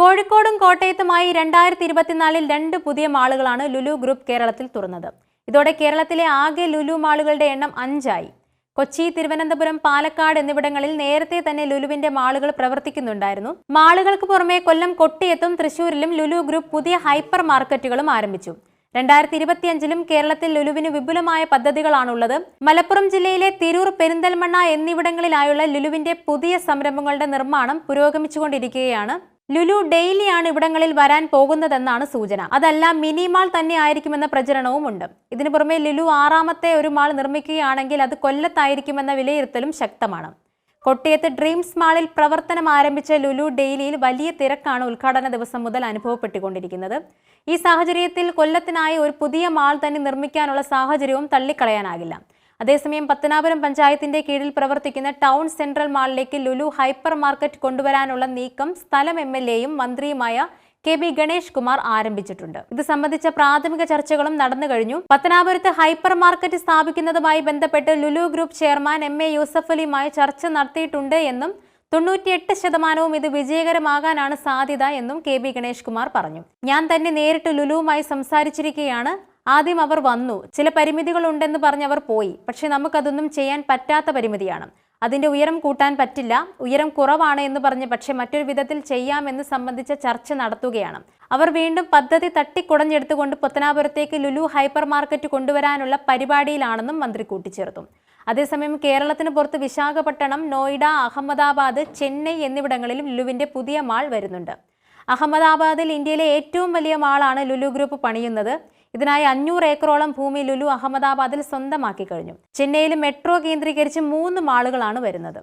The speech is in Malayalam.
കോഴിക്കോടും കോട്ടയത്തുമായി രണ്ടായിരത്തി ഇരുപത്തിനാലിൽ രണ്ട് പുതിയ മാളുകളാണ് ലുലു ഗ്രൂപ്പ് കേരളത്തിൽ തുറന്നത്. ഇതോടെ കേരളത്തിലെ ആകെ ലുലു മാളുകളുടെ എണ്ണം അഞ്ചായി. കൊച്ചി തിരുവനന്തപുരം പാലക്കാട് എന്നിവിടങ്ങളിൽ നേരത്തെ തന്നെ ലുലുവിന്റെ മാളുകൾ പ്രവർത്തിക്കുന്നുണ്ടായിരുന്നു. മാളുകൾക്ക് പുറമെ കൊല്ലം കൊട്ടിയത്തും തൃശൂരിലും ലുലു ഗ്രൂപ്പ് പുതിയ ഹൈപ്പർ മാർക്കറ്റുകളും ആരംഭിച്ചു. രണ്ടായിരത്തി ഇരുപത്തിയഞ്ചിലും കേരളത്തിൽ ലുലുവിന് വിപുലമായ പദ്ധതികളാണുള്ളത്. മലപ്പുറം ജില്ലയിലെ തിരൂർ പെരിന്തൽമണ്ണ എന്നിവിടങ്ങളിലായുള്ള ലുലുവിന്റെ പുതിയ സംരംഭങ്ങളുടെ നിർമ്മാണം പുരോഗമിച്ചുകൊണ്ടിരിക്കുകയാണ്. ലുലു ഡെയിലിയാണ് ഇവിടങ്ങളിൽ വരാൻ പോകുന്നതെന്നാണ് സൂചന. അതല്ല മിനി മാൾ തന്നെ ആയിരിക്കുമെന്ന പ്രചരണവും ഉണ്ട് ഇതിനു പുറമെ ലുലു ആറാമത്തെ ഒരു മാൾ നിർമ്മിക്കുകയാണെങ്കിൽ അത് കൊല്ലത്തായിരിക്കുമെന്ന വിലയിരുത്തലും ശക്തമാണ്. കൊട്ടിയത്ത് ഡ്രീംസ് മാളിൽ പ്രവർത്തനം ആരംഭിച്ച ലുലു ഡെയിലിയിൽ വലിയ തിരക്കാണ് ഉദ്ഘാടന ദിവസം മുതൽ അനുഭവപ്പെട്ടുകൊണ്ടിരിക്കുന്നത്. ഈ സാഹചര്യത്തിൽ കൊല്ലത്തിനായി ഒരു പുതിയ മാൾ തന്നെ നിർമ്മിക്കാനുള്ള സാഹചര്യവും തള്ളിക്കളയാനാകില്ല. അതേസമയം പത്തനാപുരം പഞ്ചായത്തിന്റെ കീഴിൽ പ്രവർത്തിക്കുന്ന ടൗൺ സെൻട്രൽ മാളിലേക്ക് ലുലു ഹൈപ്പർ മാർക്കറ്റ് കൊണ്ടുവരാനുള്ള നീക്കം സ്ഥലം എം എൽ എയും മന്ത്രിയുമായ കെ ബി ഗണേഷ് കുമാർ ആരംഭിച്ചിട്ടുണ്ട്. ഇത് സംബന്ധിച്ച പ്രാഥമിക ചർച്ചകളും നടന്നു കഴിഞ്ഞു. പത്തനാപുരത്ത് ഹൈപ്പർ മാർക്കറ്റ് സ്ഥാപിക്കുന്നതുമായി ബന്ധപ്പെട്ട് Lulu group chairman M A Yusuf അലിയുമായി ചർച്ച നടത്തിയിട്ടുണ്ട് എന്നും തൊണ്ണൂറ്റിയെട്ട് ശതമാനവും ഇത് വിജയകരമാകാനാണ് സാധ്യത എന്നും കെ ബി ഗണേഷ് കുമാർ പറഞ്ഞു. ഞാൻ തന്നെ നേരിട്ട് ലുലുവുമായി സംസാരിച്ചിരിക്കുകയാണ്. ആദ്യം അവർ വന്നു. ചില പരിമിതികൾ ഉണ്ടെന്ന് പറഞ്ഞ് അവർ പോയി. പക്ഷേ നമുക്കതൊന്നും ചെയ്യാൻ പറ്റാത്ത പരിമിതിയാണ്. അതിന്റെ ഉയരം കൂട്ടാൻ പറ്റില്ല. ഉയരം കുറവാണ് എന്ന് പറഞ്ഞ് പക്ഷെ മറ്റൊരു വിധത്തിൽ ചെയ്യാമെന്ന് സംബന്ധിച്ച ചർച്ച നടത്തുകയാണ്. അവർ വീണ്ടും പദ്ധതി തട്ടിക്കുടഞ്ഞെടുത്തുകൊണ്ട് പുത്തനാപുരത്തേക്ക് ലുലു ഹൈപ്പർ മാർക്കറ്റ് കൊണ്ടുവരാനുള്ള പരിപാടിയിലാണെന്നും മന്ത്രി കൂട്ടിച്ചേർത്തു. അതേസമയം കേരളത്തിന് പുറത്ത് വിശാഖപട്ടണം നോയിഡ അഹമ്മദാബാദ് ചെന്നൈ എന്നിവിടങ്ങളിലും ലുലുവിന്റെ പുതിയ മാൾ വരുന്നുണ്ട്. അഹമ്മദാബാദിൽ ഇന്ത്യയിലെ ഏറ്റവും വലിയ മാളാണ് ലുലു ഗ്രൂപ്പ് പണിയുന്നത്. ഇതിനായി അഞ്ഞൂറ് ഏക്കറോളം ഭൂമി ലുലു അഹമ്മദാബാദിൽ സ്വന്തമാക്കി കഴിഞ്ഞു. ചെന്നൈയിൽ മെട്രോ കേന്ദ്രീകരിച്ച് മൂന്ന് മാളുകളാണ് വരുന്നത്.